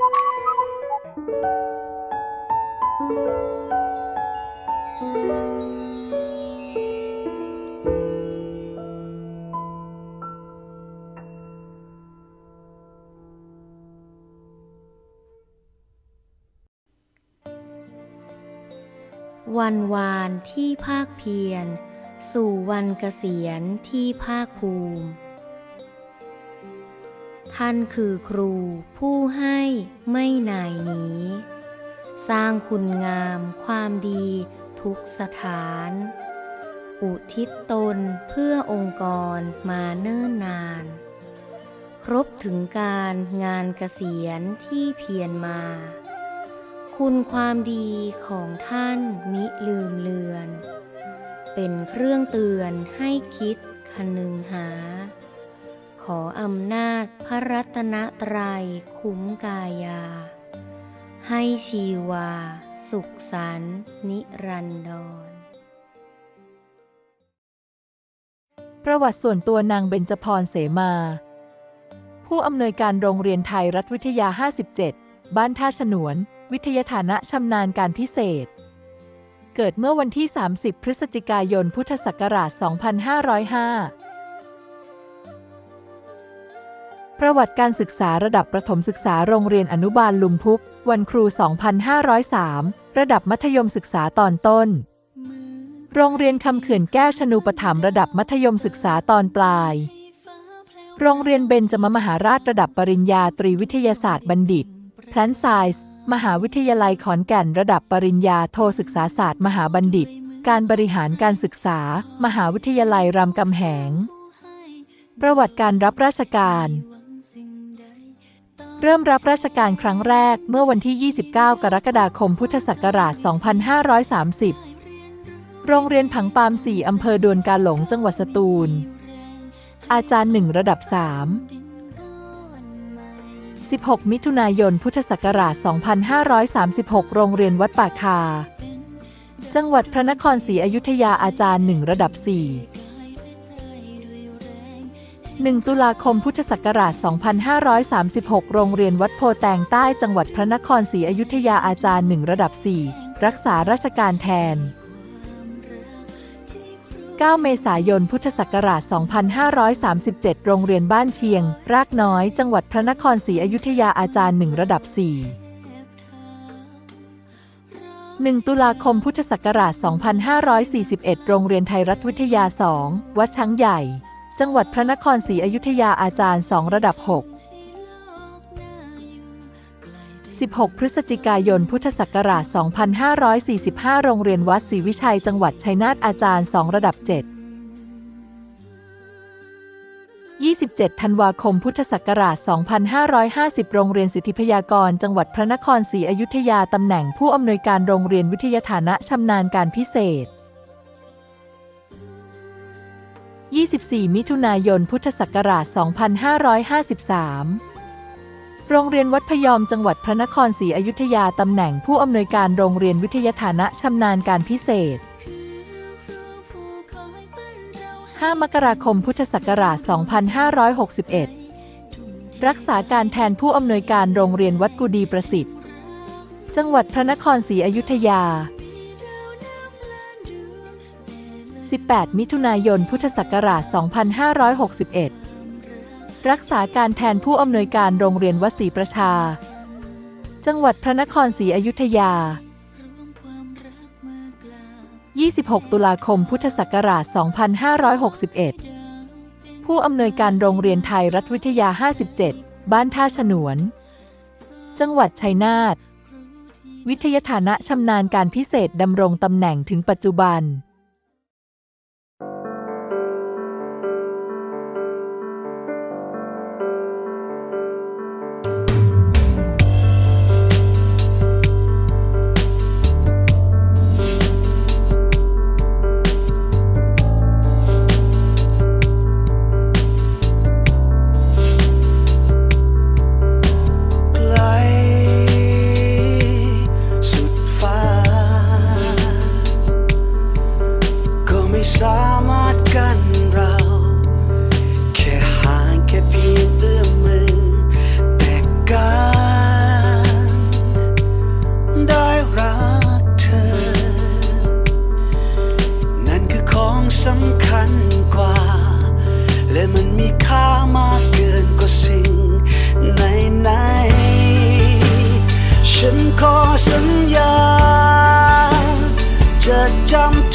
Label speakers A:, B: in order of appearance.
A: วันวานที่ภาคเพียร สู่วันเกษียณที่ภาคภูมิ ท่านคือครูผู้ให้ ไม่หน่ายหนีสร้างคุณงามความดีทุกสถาน อุทิศตนเพื่อองค์กรมาเนิ่นนาน ครบถึงการงานเกษียณที่เพียรมา คุณความดีของท่านมิลืมเลือน เป็นเครื่องเตือนให้คิดคนึงหา ออำนาจพระรัตนตรัยคุ้มกายา ให้ชีวา สุขสันนิรันดร
B: ประวัติส่วนตัวนางเบญจพรเสมา ผู้อำนวยการโรงเรียนไทยรัฐวิทยา 57 บ้านท่าฉนวน วิทยาฐานะชำนาญการพิเศษ เกิดเมื่อวันที่ 30 พฤศจิกายนพุทธศักราช 2505 ประวัติการศึกษาระดับประถมศึกษาโรงเรียนอนุบาลลุมพุก วันครู 2503 ระดับมัธยมศึกษาตอนต้น โรงเรียนคำเขื่อนแก้วชนูปถัมระดับมัธยมศึกษาตอนปลาย โรงเรียนเบญจมมหาราชระดับปริญญาตรีวิทยาศาสตร์บัณฑิต แพลนไซส์มหาวิทยาลัยขอนแก่นระดับปริญญาโทศึกษาศาสตร์มหาบัณฑิต การบริหารการศึกษา มหาวิทยาลัยรามคำแหง ประวัติการรับราชการ เริ่มรับราชการครั้งแรกเมื่อวันที่ 29 กรกฎาคมพุทธศักราช 2530 โรงเรียนผังปาม4อำเภอดวนกาหลงจังหวัดสตูล อาจารย์หนึ่งระดับ 3 16 มิถุนายนพุทธศักราช 2536 โรงเรียนวัดป่าคา จังหวัดพระนครศรีอยุธยาอาจารย์หนึ่งระดับ 4 1 ตุลาคมพุทธศักราช 2536 โรงเรียนวัดโพแตงใต้จังหวัดพระนครศรีอยุธยาอาจารย์หนึ่งระดับ 4 รักษาราชการแทน 9 เมษายนพุทธศักราช 2537 โรงเรียนบ้านเชียง รากน้อย จังหวัดพระนครศรีอยุธยาอาจารย์หนึ่งระดับ 4 1 ตุลาคมพุทธศักราช 2541 โรงเรียนไทยรัฐวิทยา 2 วัดช้างใหญ่ จังหวัดพระนครศรีอยุธยาอาจารย์ 2 ระดับ 6 16 พฤศจิกายน พุทธศักราช 2545 โรงเรียนวัดศรีวิชัย จังหวัดชัยนาทอาจารย์ 2 ระดับ 7 27 ธันวาคม พุทธศักราช 2550 โรงเรียนสิทธิพยากร จังหวัดพระนครศรีอยุธยา ตำแหน่งผู้อำนวยการโรงเรียนวิทยาฐานะชำนาญการพิเศษ 24 มิถุนายน พุทธศักราช 2553โรงเรียนวัดพยอมจังหวัดพระนครศรีอยุธยาตำแหน่งผู้อำนวยการโรงเรียนวิทยาฐานะชำนาญการพิเศษ 5 มกราคมพุทธศักราช 2561 รักษาการแทนผู้อำนวยการโรงเรียนวัดกุดีประสิทธิ์ จังหวัดพระนครศรีอยุธยา 18 มิถุนายน พุทธศักราช 2561 รักษาการแทนผู้อำนวยการโรงเรียนวัดศรีประชา จังหวัดพระนครศรีอยุธยา 26 ตุลาคม พุทธศักราช 2561 ผู้อำนวยการโรงเรียนไทยรัฐวิทยา 57 บ้านท่าฉนวน จังหวัดชัยนาทวิทยาฐานะชำนาญการพิเศษดำรงตำแหน่งถึงปัจจุบัน
C: มีค่ามากเกินกว่าสิ่งไหนๆฉันขอสัญญาจะจำ